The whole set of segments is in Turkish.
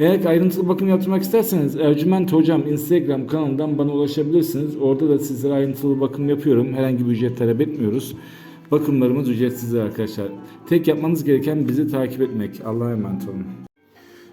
Eğer ayrıntılı bakım yaptırmak isterseniz Ercüment Hocam Instagram kanalından bana ulaşabilirsiniz. Orada da sizlere ayrıntılı bakım yapıyorum. Herhangi bir ücret talep etmiyoruz. Bakımlarımız ücretsizdir arkadaşlar. Tek yapmanız gereken bizi takip etmek. Allah'a emanet olun.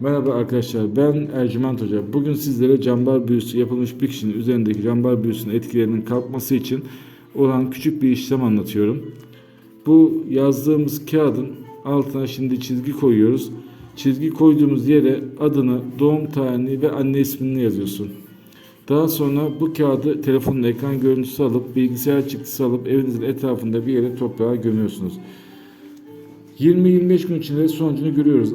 Merhaba arkadaşlar ben Ercüment Hoca. Bugün sizlere cambar büyüsü yapılmış bir kişinin üzerindeki cambar büyüsünün etkilerinin kalkması için olan küçük bir işlem anlatıyorum. Bu yazdığımız kağıdın altına şimdi çizgi koyuyoruz. Çizgi koyduğumuz yere adını, doğum tarihini ve anne ismini yazıyorsun. Daha sonra bu kağıdı telefonun ekran görüntüsü alıp bilgisayar çıktısı alıp evinizin etrafında bir yere toprağa gömüyorsunuz. 20-25 gün içinde sonucunu görüyoruz.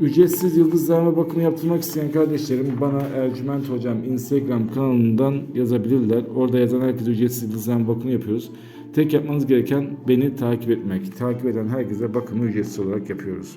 Ücretsiz yıldızlarma bakımı yaptırmak isteyen kardeşlerim bana Ercüment Hocam Instagram kanalından yazabilirler. Orada yazan herkese ücretsiz yıldızlarma bakımı yapıyoruz. Tek yapmanız gereken beni takip etmek. Takip eden herkese bakımı ücretsiz olarak yapıyoruz.